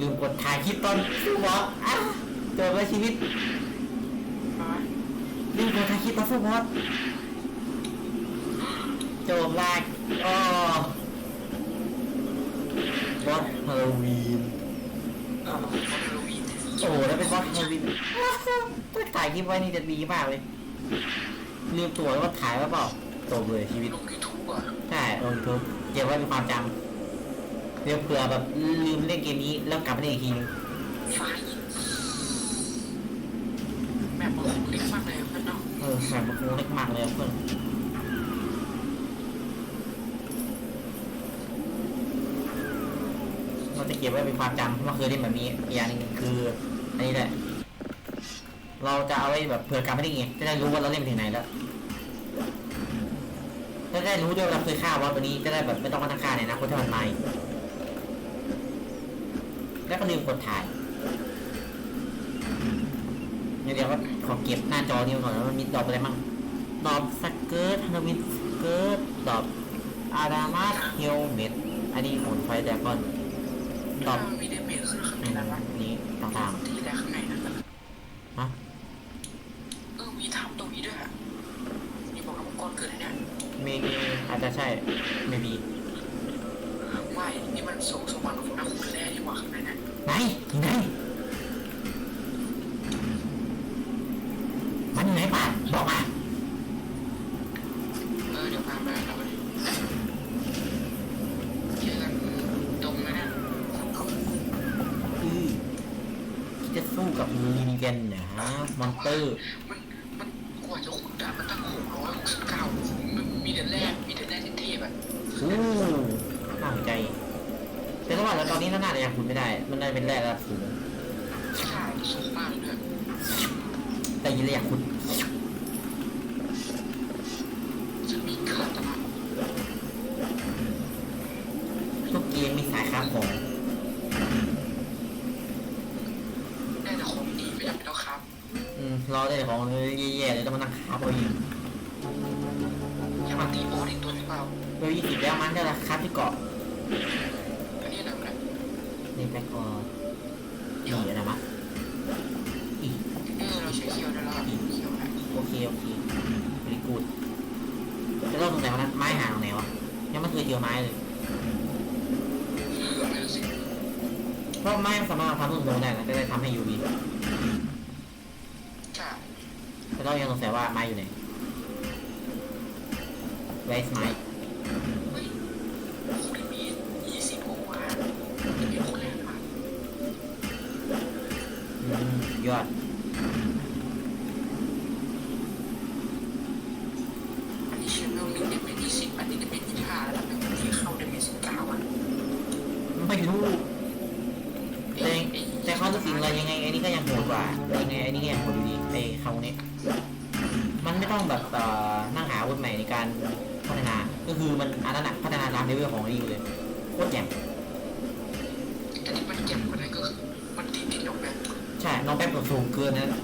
ลืมกดถ่ายคลิปตอนสู้บอสอะเจอแล้ชีวิตลืมกดถ่ายคลิปตอนสู้บอสโจมแรกอ๋อบอสฮาโลวีนเออฮาโลวีนโอ้โหแล้วเป็นบอสฮาโลวีนถ้าถ่ายคลิปไว้นี่จะดีมากเลยลืมตัวว่าถ่ายไว้เปล่าจบเลยชีวิตลงยูทูบอะใช่ลงทุบเก็บไว้เป็นความจำ เดี๋ยวเผื่อแบบลืมเล่นเกมนี้แล้วกลับมาเล่นอีกทีนึงไฟแมปมันเล็กมากเลยเพื่อนเนาะเออแบบมันคงเล็กมากเลยเพื่อนเราจะเก็บไว้เป็นความจำว่าเคยเล่นแบบนี้อีกอย่างหนึงคืออันนี้แหละ เราจะเอาไว้แบบเผื่อกลับมาเล่นไงจะได้รู้ว่าเราเล่นไปถึงไหนแล้วจะได้รู้ด้วยว่าเราเคยฆ่าบอสตัวนี้จะได้แบบไม่ต้องมาตั้งค่าในอนะคนที่มันมาอีก แล้วก็ลืมกดถ่ายเดี๋ยวก็ขอเก็บหน้าจอนี้ไว้ก่อนแล้วมันมีดอกอะไรมั่งดอกสเกิร์ตฮาโลวีนสเกิร์ตดอกอาดามาสเฮลเมดอันนี้หมุนไฟแต่ก่อนดอกมีเดเมจขึ้นข้างในอืมนั้นวะนี้ต่างที่แรกข้างในนั้นๆฮะเออมีทำตรงนี้ด้วยอะมีบอกว่ามังกรเกิดเนี่ยมีอาจจะใช่ไม่มี ไม่นี่มันสูงสวรรค์ของนักขุดแร่ที่ว่าข้างในเนี่ยไหนที่ไหนมันอยู่ไหนป้าบอกมาเออเดี๋ยวพาไปเราไปเจอกันตรงนั้นนะอือจะสู้กับลินเกนนะฮะมอนเตอร์ มันมันกว่าจะขุดได้มันตั้งหกร้อยหกสิบเก้ามันมีแต่แร่มีแต่แร่ที่เทพอะ อู้น่าสนใจ แต่ถ้าว่าแล้วตอนนี้น่าจะยังคุณไม่ได้มันได้เป็นแร่ระดับสูงใช่สูงมากเลยแต่ยังอยากคุณจะมีคาตานะทุกเกมมีสายค้าของได้แต่ของดีไม่จำเป็นต้องครับ อืมรอได้แต่ของแย่ๆเลยต้องมานั่งค้าเอาอีกอย่ ยังไม่เคยเจอไม้เลยเออไม่รู้สิเพราะไม้มันสามารถทำต้นโดได้นะจะได้ทำให้ยูวีจ้าแต่เรายังสงสัยว่าไม้อยู่ไหนไวส์ไม้เฮ้ยคุณมียี่สิบโอวาเป็นเด็ ต้องแบบเอ่อนั่งหาอาวุธใหม่ในการพัฒนา ก็คือมันอันนั้นอะพัฒนาตามเลเวลของไอ้นี่อยู่เลยโคตรแจ่มแต่ที่มันเจ็บกว่านั้นก็คือมันติดติดลงแบบใช่ น้องแป๊บกับสูงเกินนะ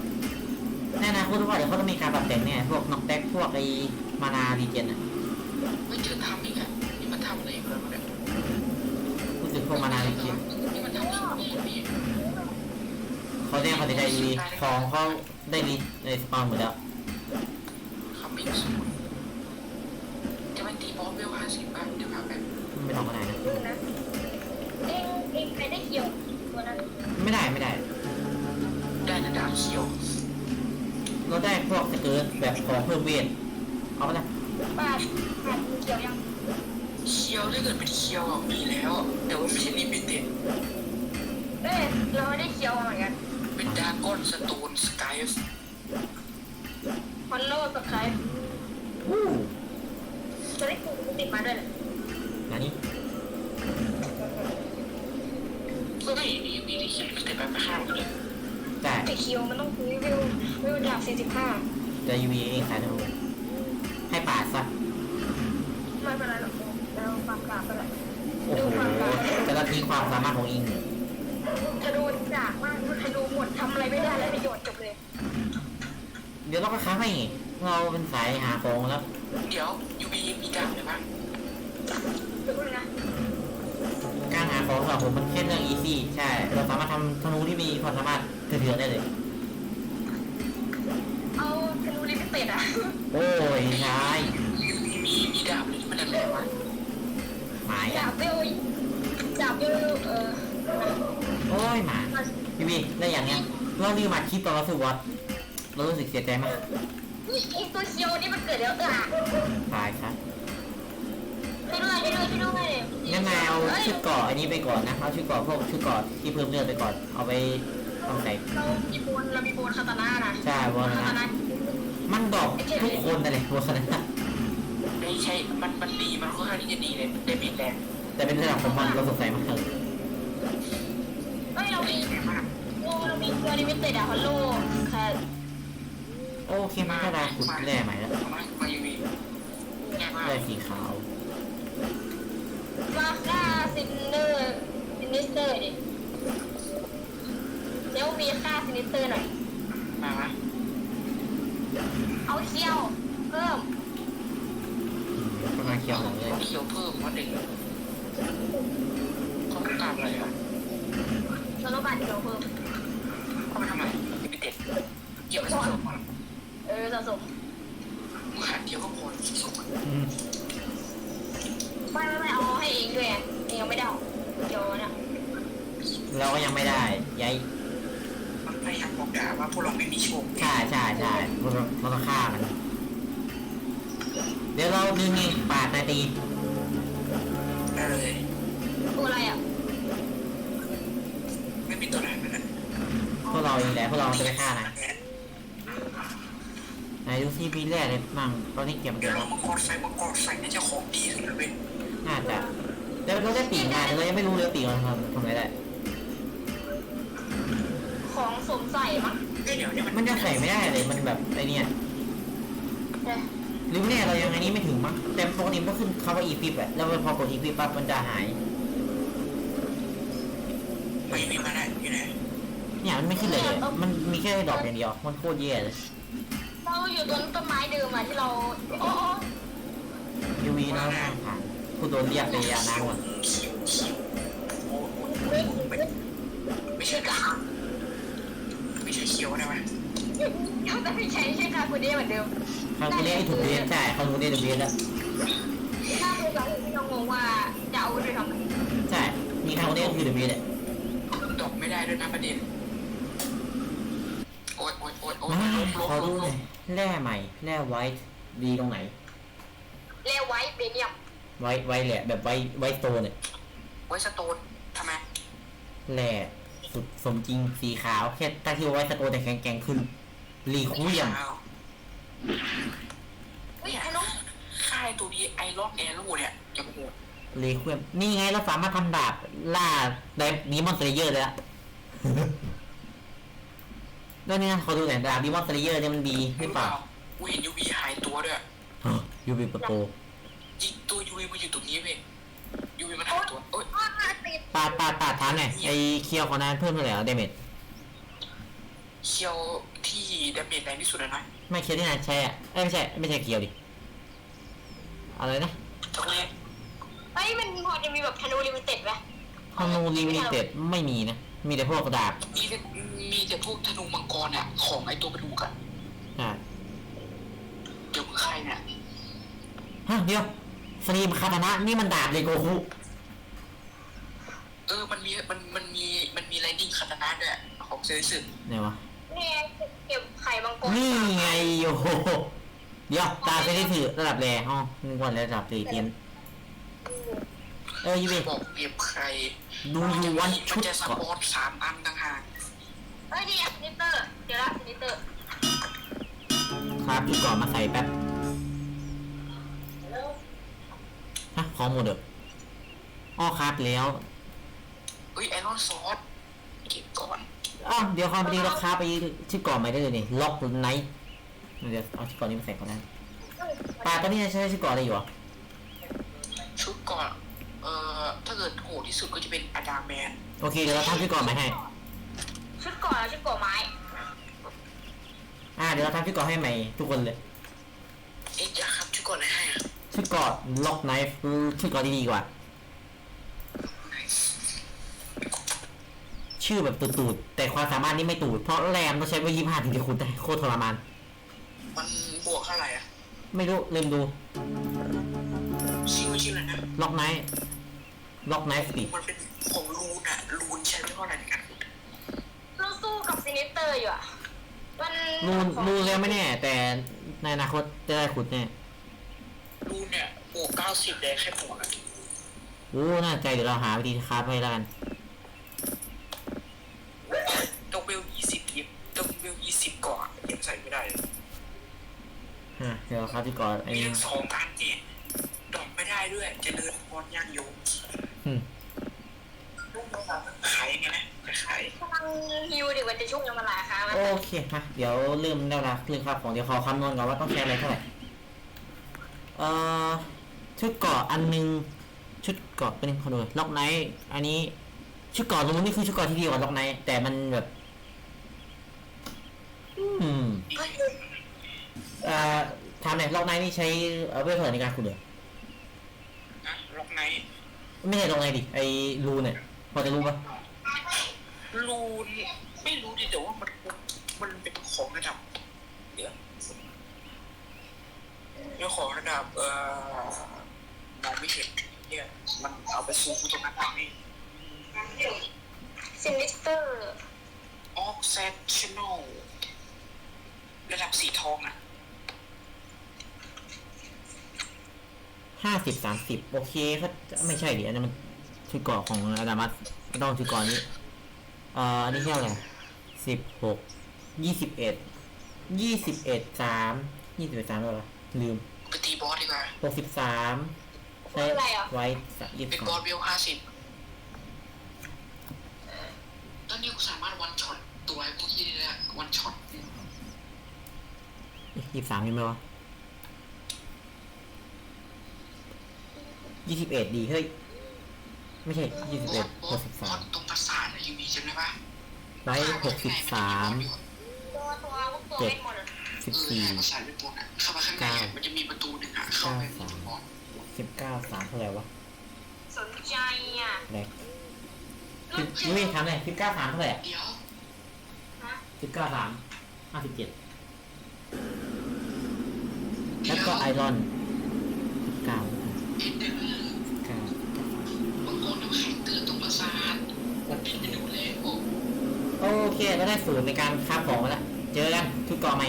แน่นะพูดว่าเดี๋ยวเขาต้องมีการปรับแต่งเนี่ยพวกน้องแป๊บพวกไอ้มานาดีเจนอะไม่เจอทำอีกอะนี่มันทำอะไรกันวะเนี่ยรู้สึกพวกมานาดีเจนนี่มันทำสิ่งนี้นี่เขาแจ้งเขาจะได้ดีของเขาได้ดีในสปอนหมดแล้ว ไม่ได้ไม่ได้ได้แต่ดาวเขียวเราได้พวกสเกิร์ตแบบของเพิ่มเวทเอาไปละป้าป้าเกี่ยวยังเคียวถ้าเกิดเป็นเคียวอะมีแล้ว แต่ว่าไม่ใช่ลิมิเต็ดเอ้ยเราได้เกี่ยวมาเหมือนกันเป็นดาก้อนสโตนสกายฮอนโลกับใครอู้จะได้กูติดมาด้วยเลยอันนี้ก็ไม่มีมีที่เขียนเป็น แบบข้างกันเลยได้ไอคิวมันต้องซื้อวิววิวดาบ45จะยูวีเองขายทั้งหมดให้ปาดซะไม่เป็นไรหรอกเราฟังกราบไปเลยโอ้โหแต่ละทีความสามารถของอิงจะโดนจากมากถ้าดูหมดทำอะไรไม่ได้แล้วประโยชน์จบเลยเดี๋ยวเราก็ค้าให้เราเป็นสายหาของแล้ว เดี๋ยวยูบีมีดาบไหมบ้างเดี๋ยวพูดนะการหา ขของสำหรับผมมันแค่เรื่องอีซี่ใช่เราสามารถทำธนูที่มีความสามารถเถื่อนๆได้เลย เอาธนูลิมิเต็ดอะโอ้ยใช่มีมีมีดาบเลยที่มันแรงๆวะหมายดาอะบเบลดาบเบลเออโอ้ยหมาพี่บีได้อย่างเงี้ยเราลืมมาคลิปตอนเราสู้วอตเรารู้สึกเสียใจมากนี่ไอตัวเคียวนี่มันเกิดแล้วเออตายครับ ช่วยด้วยช่วยด้วยช่วยด้วยงั้นนายเอาชุดเกราะอันนี้ไปก่อนนะเอาชุดเกราะพวกชุดเกราะที่เพิ่มเลือดไปก่อน เอาไปต้องใส่เรามีโบนเรามีโบนคาตาน่านะใช่วอลคาตานะ น่ามันดอกทุกคนนั่นแหละวอลนะไม่ใช่ มันมันดี มันค่อนข้างที่จะดีเลยเดมิดแรงแต่เป็นระดับของมันเราสงสัยมากเลยเฮ้ยเรามีแรงมากโอ้เรามีตัวลิมิเต็ดอะฮัลโหลแค่โอเคมันก็ได้ขุดแร่ใหม่แล้วเอามามายูวีแย่มาก แร่สีขาว มาค่าซินเนอร์ซินิสเตอร์ดิเดี๋ยวมีค่าซินิสเตอร์หน่อย มาวะเอาเคียว เพิ่มประมาณเขียวหน่อยเลยเขียวเพิ่มว่าหนึ่งเขาต้องการอะไรอะเราต้องการเคียวเพิ่มเขาไปทำไมเดมิดเด็ดเกี่ยวกับสะสมอะเออสะสมมึงหาเดียวก็พอสะสมอะอืมไม่ไม่ไม่เอา เราก็ยังไม่ได้ยัยมันพยายามบอกด่าว่าพวกเราไม่มีโชคใช่ใช่ใช่เราต้องเราต้องฆ่ามันเดี๋ยวเราดึงเองปาดนาทีได้เลยตัวอะไรอะไม่มีตัวไหนมันนะพวกเราเองแหละพวกเราจะไปฆ่านะไหนดูซิมีแร่อะไรบ้างตอนนี้เก็บเดี๋เดี๋ยยววเรามังกรไฟมังกรไฟนี่จะของดีขึ้นเลยเว้ยน่าจะเดี๋ยวเราได้ปีกมาแต่เรายังไม่รู้เลยว่าปีกมันทำทำอะไรได้ของ สวมใส่มั้งเอ้ยเดี๋ยวเนี่ยมันมันจะใส่ไม่ได้เลย มันแบบไอเนี่ยเออหรือไม่แน่เรายังไงนี้ไม่ถึงมั้งแต่ปกติมันก็ขึ้นคำว่าอีพิปอะแล้วพอกดอีพิปปั๊บมันจะหาย ไม่มีมาได้อยู่ไหนเนี่ยมันไม่ขึ้นเลยอะมันมีแค่ดอกอย่างเดียว มันโคตรแย่เลยเราอยู่ตรงต้นไม้เดิมอะที่เราโอ้โอ้ยูวีน้อยมากผ่านผู้โดนเรียกไปยานางว่ะเขียวเขียวโอ้โหเฮ้ยไม่ไม่ใช่กา ไม่ใช่เขียวได้ไหมยังจะไม่ใช้ใช่ค่ะคุณเดียเหมือนเดิมครั้งที่แล้วไอ้ถูกเรียนใช่ครั้งนู้นได้ถูกเรียนแล้วถ้าดูจากที่เรางงว่าจะเอาไปทำอะไรใช่มีครั้งนี้ก็คือถูกเรียนแหละดอกไม่ได้ด้วยนะประเด็นโอ๊ยโอ๊ยโอ๊ยโอ๊ยมาลบลบขอลดูบหลน่อยบแร่ใหม่แร่ไวท์ดีตรงไหนเลวไว้เบเนียมไวท์ไวท์แหละแบบไวท์ไวท์โตเนี่ยไว้สโตนทำไมแร่ สุดสมจริงสีขาวแค่ตั้งที่ว่าไวท์สโตแต่แข็งแกร่งขึ้นรีคูเรียมอ้าวเฮ้ยไอ้น้องค่ายตัวนี้ไอรอนแอโร่เนี่ยจะโหดรีคูเรียมนี่ไงเราสามารถทำดาบล่าได้ดีมอนสเลเยอร์เลยละแล้วเนี่ยขอดูหน่อยดาบดีมอนสเลเยอร์เนี่ยมันดีหรือเปล่ากูเห็นยูวีหายตัวด้วยยูบีปโปยิงตัวยูวีมาอยู่ตรงนี้เว้ยยูวีมันหายตัวโอ๊ยอ้าวติด ปาดปาดปาดถามหน่อยไอเคียวของนั้นเพิ่มเท่าไหร่แล้วเดเมจเคียวที่ดาเมจแรงที่สุดเลยนะไม่เคียวที่นายใช้อะเอ้ยไม่ใช่ไม่ใช่เคียวดิอะไรนะตรงนี้เฮ้ยมันพอจะมีแบบธนูลิมิเต็ดไหมฮานูลิมิเต็ดไม่มีนะ มีแต่พวกดาบมีแต่มีแต่พวกธนูมังกรอะของไอตัวกระดูกอะอ่าเดี๋ยวมึงใครเนี่ยฮะเดี๋ยวสลีมคาตานะนี่มันดาบเลยโกคุ เออ มันมี มัน มันมี มันมีไลนิ่งคาตานะด้วยของเซอร์สึไหนวะนี่ไงเก็บไข่มังกรนี่ไงโอ้โหเดี๋ยวตาเซนิถือระดับแรอ๋อนึกว่าระดับตีเตียนเออยูบีบอกเปรียบใครดูยูวันชุมันดจะสก่อนปอนสามอันต่างหากเฮ้ยนี่ไงซินิเตอร์ เดี๋ยวละซินิเตอร์ ครับชุดก่อนมาใส่แป๊บฮะของหมดเด้ออ้อครับแล้วเฮ้ยไอรอนซอสเก็บก่อน อ้าวเดี๋ยวความจริงเราค้าไปชื่อก่อนใหม่ได้เลยนี่ล็อกไนท์เดี๋ยวเอาชื่อก่อนนี้มาใส่ก่อนนะปลาตอนนี้ใช้ชื่อก่อนอะไรอยู่อะชุดก่อน เอ่อ ถ้าเกิดโหดที่สุดก็จะเป็นอดาแมน โอเคเดี๋ยวเราทำชื่อก่อนใหม่ให้ ชุดก่อนแล้วชุดก่อไม้อ่าเดี๋ยวเราทำชื่อก่อนให้ใหม่ทุกคนเลย เอ๊ะจะครับชุดก่อนอะไรให้อะ ชื่อก่อนล็อกไนท์ชื่อก่อนดีๆกว่า ชื่อแบบตูดๆแต่ความสามารถนี่ไม่ตูด เพราะแรมต้องใช้ไว้ยี่ห้าถึงจะขุดได้โคตรทรมาน มันบวกเท่าไหร่อะไม่รู้ลืมดู ชื่อมันชื่ออะไรนะล็อกไนท์ล็อกไนท์สปีดมันเป็นของรูนอะรูนใช้ไม่เท่าไหร่ในการขุดเราสู้กับซินิเตอร์อยู่อะมันรูนรูนแล้วไม่แน่ แต่ในอนาคตจะได้ขุดแน่รูนเนี่ยบวกเก้าสิบเลยแค่บวกอะโอ้น่าใจเดี๋ยวเราหาวิธีคราฟไว้แล้วกัน ต้องเวลยี่สิบยิบต้องเวลยี่สิบก่อนยังใส่ไม่ได้เลยฮะเดี๋ยวครับที่ก่อนไอ้มีทั้งสองอันเนี่ยดอกไม่ได้ด้วยเจะเดินพรย่างโยงอืมขายยังไงนะจะขายกำลังฮิวดิวันจะชุ่มยังมาหลายครั้งแล้วโอเคมาเดี๋ยวเริ่มได้ละเรื่องครับของเดี๋ยวขอคำนวณก่อนว่าต้องใช้อะไรเท่าไหร่เอ่อชุดเกราะอันหนึงชุดเกราะเป็นคนดูล็อกไนท์อันนี้ ชุดเกราะตรงนู้นนี่คือชุดเกราะที่ดีกว่าล็อกไนท์แต่มันแบบ อืมเอ่อถามหน่อยล็อกไนท์นี่ใช้เอ่อเวทเท่าไหร่ในการขุดเหรอนะล็อกไนท์ไม่ใช่ล็อกไนท์ดิไอ้รูเนี่ยพอจะรู้ปะรูนไม่รู้ดิแต่ว่ามันมันเป็นของระดับเดี๋ยวเป็นของระดับเอ่อมองไม่เห็นเนี่ยมันเอาไปซูมตรงนั้นนี่ซินิเตอร์ออกเซชั่น อลระดับสีทองอะห้าสิบสามสิบโอเคก็ไม่ใช่ดิอันนั้นมันชุดเกราะของอาดามัสก็ต้องชุดเกราะนี้เอ่ออันนี้เท่าไหร่สิบหกยี่สิบเอ็ดยี่สิบเอ็ดสามยี่สิบเอ็ดสามแล้วเหรอลืมไปตีบอสดีกว่าหกสิบสามใช้ไว้ยี่เป็สินบบอสาสมเวลห้าสิบตอ นนี้กูสามารถวันช็อตตัวไอ้พวกที่นี่ได้วันช็อตยี่สิบสามยังไหมวะยี่สิบเอ็ดดีเฮ้ย ไม่ใช่ยี่สิบเอ็ดหกสิบสามตรงปราสาทอะยูมีจำได้ปะไว้หกสิบสามตัวตัวพวกตัวเวทมนต์อะสิบเออสี่ปราสาทเป็นปูนอะเข้ามาข้างในอะมันจะมีประตูหนึ่งอะเข้าไปในบอสสิบเก้าสามเท่าไหร่วะ สนใจอะไหนลู สิบกเชื่นี่อทำเลยสิบเก้าสามเท่าไหร่เดี๋ยวฮะสิบเก้าสามห้าสิบเจ็ดเดี๋แล้ยววก็ไอรอนสิบเก้าเอ็นเดอร์เก้าบางคนน้ำแข็งเตือนตรงปราสาทมันเป็นไปดูเลยโอ้โอเคเราได้สูตรในการค้าของมาแล้วเจอกันทุกกอใหม่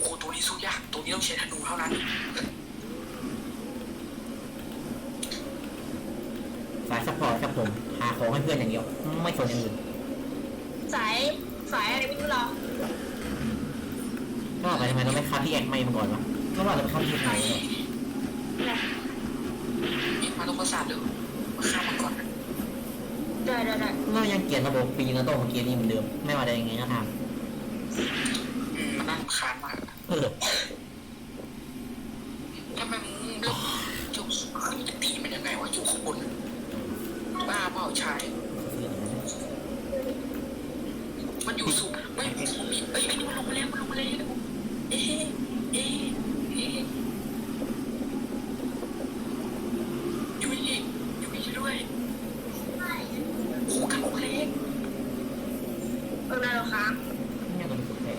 โหตัวนี้สู้ยากตัวนี้ต้องใช้ธนูเท่านั้นายซัพพอร์ตครับผมหาของให้เพื่อนอย่างเดียว ไม่สนอย่างอื่นสายสายอะไรไม่รู้หรอกก็ไปทำไมเราไม่ค้าที่แอกไม่มาก่อนวะก็ว่าเราไปค้าที่แอกไหนก่อนนี่มาตรงปราสาทเดี๋ยวมาฆ่ามันก่อนนะได้ได้ได้เรายังเกลียดระบบปีนแล้วโต้ของเกียร์นี้เหมือนเดิม ไม่ว่าจะยังไงก็ตามอืมมันน่ารำคาญมากเออ ทำไมมึงเลือกจุกขึ้นจะตีมันยังไงวะอยู่ข้างบนบ้าเปล่าชาย มันอยู่สูงไม่ผมมีเอ้ยไอ้นี่มันลงมาแล้วมันลงมาแล้วเอ๊ะเอ๊ะเอ๊ะอยู่อีกอยู่อีกด้วยโอ้กันโอเค เออได้แล้วครับ เนี่ยก็เป็นสุดแท้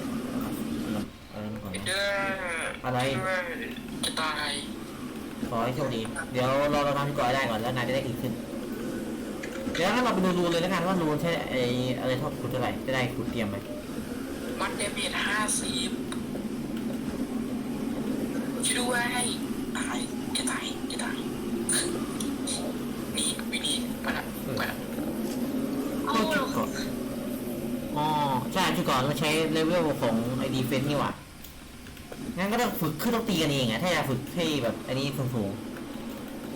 อะไรมาก่อน เอ็น นะ เดอร์ อะไร จะตาย ขอให้โชคดี เดี๋ ยวรอเราทำที่ก่อนได้ก่อนแล้วนายจะได้อีกขึ้นเดี๋ยวถ้าเราไปดูรูนเลยแล้วกันว่ารูนใช่ไออะไรเท่าขุดเท่าไหร่จะได้ขุดเตรียมไปมันเดเมจห้าสิบช่วยด้วยตายจะตายจะตายนี่วินีไปละไปละเอาก็ชุดเกราะอ๋อใช่ชุดเกราะมันใช้เลเวลของไอดีเฟนนี่หว่างั้นก็ต้องฝึกขึ้นต้องตีกันเองอะถ้าอยากฝึกให้แบบอันนี้สูงๆ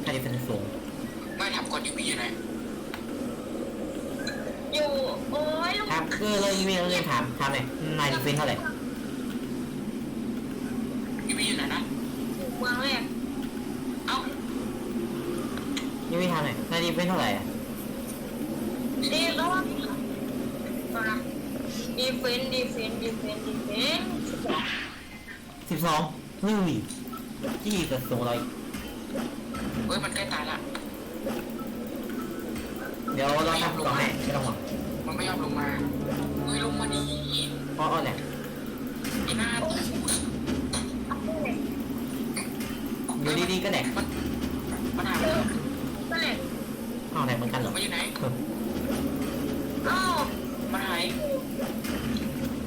ถ้าดีเฟนสูงไม่ทำก่อนยูบีอยู่ไหนอยู่ โอ้ยลูกถามเออเลยอีเมลเลยถามถามหน่อยนายดีเฟนเท่าไหร่ยูบีอยู่ไหนนะเมืองแรกเอ้ายังไม่ถามหน่อยนายดีเฟนเท่าไหร่อะดีแล้วว่าตัวนะดีเฟนดีเฟนดีเฟนดีเฟนสิบสองนี่จี้กระสูงเราอีก เฮ้ยมันใกล้ตายละ เดี๋ยวเราทำก่อนให้ไม่ต้องห่วงมันไม่ยอมลงมา เฮ้ยลงมาดีเพราะอ้อแหละไอ้หน้าตู้อยู่ดีๆก็แดกมันหายนั่นแหละอ้าวแดกเหมือนกันเหรอมันอยู่ไหนเอออ้าวมันหาย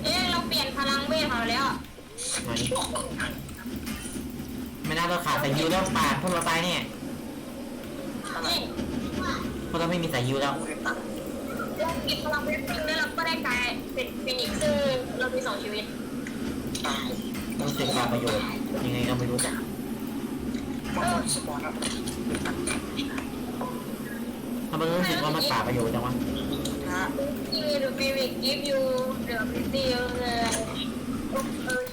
เอ๊ะเราเปลี่ยนพลังเวทของเราแล้วอะมาดิไม่น่า เราขาดสายยูแล้วปาดพวกเราตายเนี่ยนี่เพราะเราไม่มีสายยูแล้วเราเก็บพลังเวทซึ่งแล้วเราก็ได้กลายเป็นฟินิกซ์ซึ่งเรามีสองชีวิตตายรู้สึกขาดประโยชน์ยังไงก็ไม่รู้จักมันหมดสปอนแล้วทำไมรู้สึกว่ามันขาดประโยชน์จังวะฮะที่ดูฟินิกซ์กิฟต์ยูเดอะพิตี้เลยเออฟื้น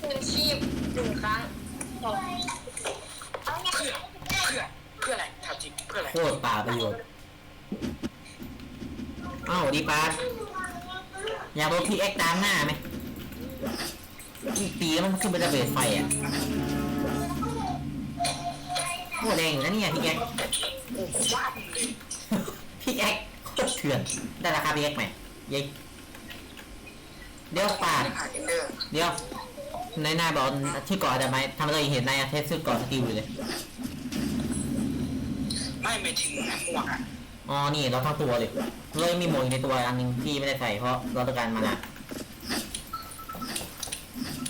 คืนชีพหนึ่งครั้ง เอเพื่อเพื่อเพื่ออะไรถามจริงเพื่ออะไรโคตรป่าประโยชน์อ้าวดีปาอยากโดนพี่เอ็กตามหน้าไหมอีกปีแล้วมันขึ้นไประเบิดไฟอะโคตรแรงอยู่นะเนี่ยพี่เอ็กพี่เอ็กโคตรเถื่อนได้ราคาพี่เอ็กไหมเยัยเดี๋ยวปาดผ่านเอนเดอร์เดี๋ยว ในหน้าบอกที่เกาะอะไรไหมทำให้เราเห็นนายเทสซื้อเกาะสกิลอยู่เลยไม่หมายถึงหมวกอะอ๋อนี่เราทั้งตัวเลยเลยมีหมวกอยู่ในตัวอันหนึงที่ไม่ได้ใส่เพราะเราต้องการมานะ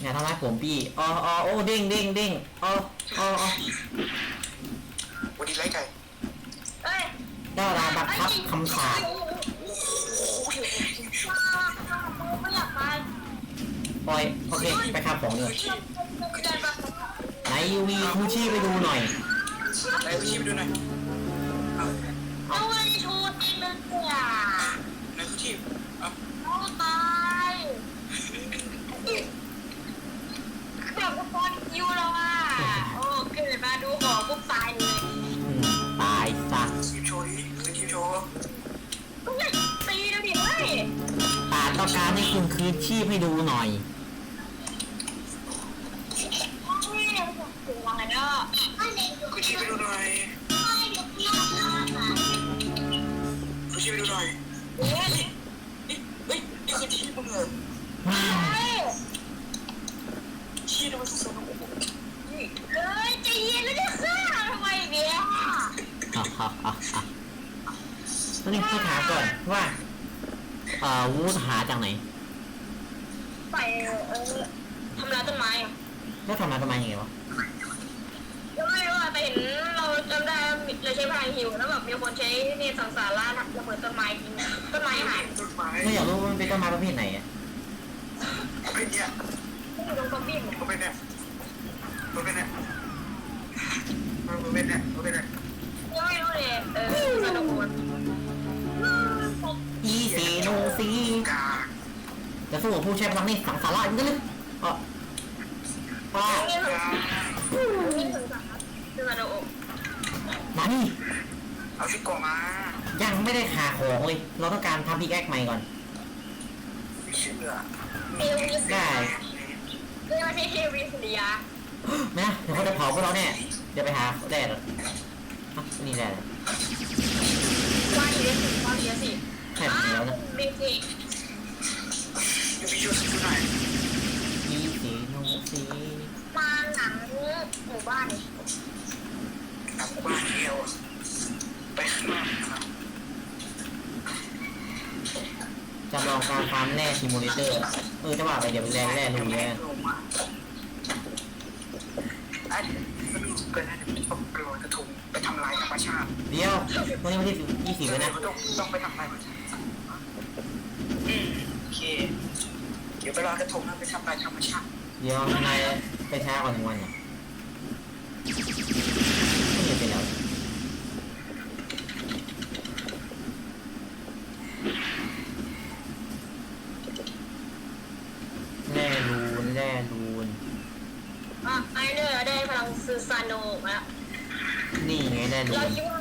อย่าทำร้ายผมพี่อ๋ออ๋อโอ้เด้งเด้งเด้งอ๋ออ๋ออ๋อวันนี้ไล่ไก่เอ้ยได้เวลาบังคับคำสาป ล่อยโอเคไปครับของเลยไม่ได้ปะไหนยูวีทูชีไปดูหน่อยไหนไปชี้ไปดูหน่อยเอาเอาไว้ชูดินเลยอะไหนคือชีพเอาเอาตายแบบกระปอนคิวแล้วอะโอ้เกิดมาดูของปุ๊บตายเลยอืมตายซะชีพโชว์ดิคือชีพโชว์ก็อย่าตีดูดิเฮ้ยปาดต้องการให้คุณคืนชีพให้ดูหน่อย เฮ้ย นี่เฮ้ยนี่คือชีพมึงเหรอ ว้าว เฮ้ย ชีพมันสุดๆโอ้โห เฮ้ยใจเย็นแล้วเนี่ยค่ะทำไมเนี่ย ฮ่าฮ่าฮ่าฮ่าแล้วนี่ให้ถามก่อนว่าเอ่อวูดหาจากไหน ไปเออทำร้ายต้นไม้อะ แล้วทำมาทำไมยังไงวะ ก็ไม่รู้อะแต่เห็นเราจำได้เราใช้พลังหิวแล้วแบบมีคนใช้เนี่ยสังสาระระเบิดต้นไม้ทิ้งต้นไม้หาย ต้นไม้ ไม่อยากรู้ว่ามันเป็นต้นไม้ประเภทไหนอะ เป็นเนี่ย อยู่ตรงกระบี่ มันเป็นเนี่ยมันเป็นเนี่ยมันเป็นเนี่ยมันเป็นเนี่ย ยังไม่รู้เลยเออสนุกมาก อีสีโนซี กา จะ สู้กับผู้ใช้พลังนี่สังสาระอีกนิดนึงอ๋ออ๋อนี่ถึงกานี่ถึงสามานี่เอาชุดก่อมา ยังไม่ได้หาของเลย เราต้องการทำพิกแอคใหม่ก่อนไม่เชื่อเทวิสได้ไม่ใช่เทวิสเลียนะเดี๋ยวเขาจะเผาพวกเราแน่เดี๋ยวไปหาแร่ก่อนอะนี่แร่เลยว่าดีสิว่าดีสิใช่ผมแล้วนะ โนซีมาหนังหมู่บ้านกลับบ้านเดียวไปข้างนอกครับจำลองการฟาร์มแร่ซิมูเลเตอร์ เออจะว่าไปเดี๋ยวแร่แร่ลุยแร่อันมันดูเกินนะเดี๋ยวต้องกลัวจะถูกไปทำลายธรรมชาติเดี๋ยววันนี้วันที่ยี่สิบแล้วนะต้องต้องไปทำลายธรรมชาติอืมโอเค เดี๋ยวไปรอกระทงนะไปทำลายธรรมชาติ เดี๋ยวนายไปช้าก่อนหนึ่งวันเหรอไม่เห็นเป็นแล้วแร่รูนแร่รูน อะไอเนอร์ได้พลังซูซานโนแล้วนี่ไงแร่รูเรานคิดว่า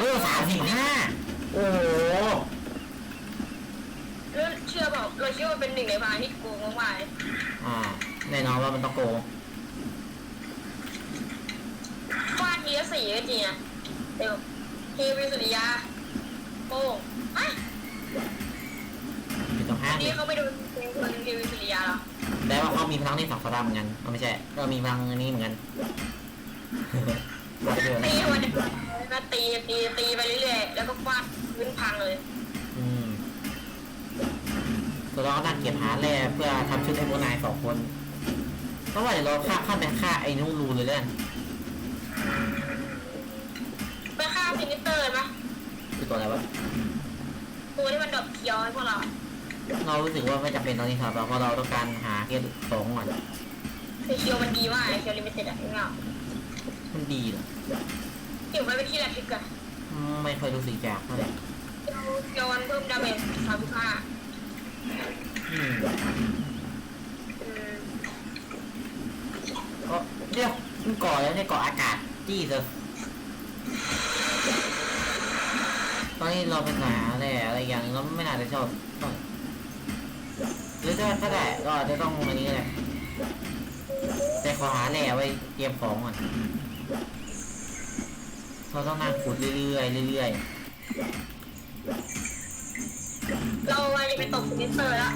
เออสามสิบห้าโอ้โหเราเชื่อบอกเราคิดว่าเป็นหนึ่งในพลังที่โกงมากๆเลยอ่า แน่นอนว่ามันต้องโกงฟาดทีละสี่ก็จริงอะเดี๋ยวเทวิสุริยาโกงไม่ตรงข้าอังนนี้เขาไปดูคนเทวิสุริยาหรอแปลว่าเขามีพลังที่สองสตาร์เหมือนกันไม่ใช่ก็มีพลังอันนี้เหมือนกัน ตีวันนี้ตีตีตีไปเรื่อยๆแล้วก็ฟาดพื้นพังเลยอืมตัวเราก็น่งเก็บหาแร่เพื่อทำชุดให้พวกนายสองคน เพราะว่าเดี๋ยวเราฆ่าข้ามไปฆ่าไอ้นุ่งรูเลยแล้วกันไปฆ่าฟินิเตอร์ไหมคือตัวอะไรวะตัวที่มันดอกเขียวให้พวกเรา เรารู้สึกว่าไม่จำเป็นตอนนี้ครับเราเพราะเราต้องการหาเกตสองก่อนคือเคียวมันดีมากเคียวลิมิเต็ดอะเงามันดีเหรอเก็บไว้เป็นที่ระลึกอะอืมไม่ค่อยรู้สึกอยากเท่าไหร่เคียวมันเพิ่มดาเมจสามสิบห้า อืม อืม ก็ เดี๋ยวมันก่อแล้วเนี่ยก่ออากาศจี้เถอะตอนนี้เราเป็นหาอะไรอะไรอย่างเราไม่น่าจะชอบหรือถ้าถ้าได้ก็จะต้องอันนี้ก็ได้แต่ขอหาแหล่ไว้เตรียมของก่อนเราต้องนั่งขุดเรื่อยๆเรื่อยๆเราจะไปตกฟินิเตอร์แล้ว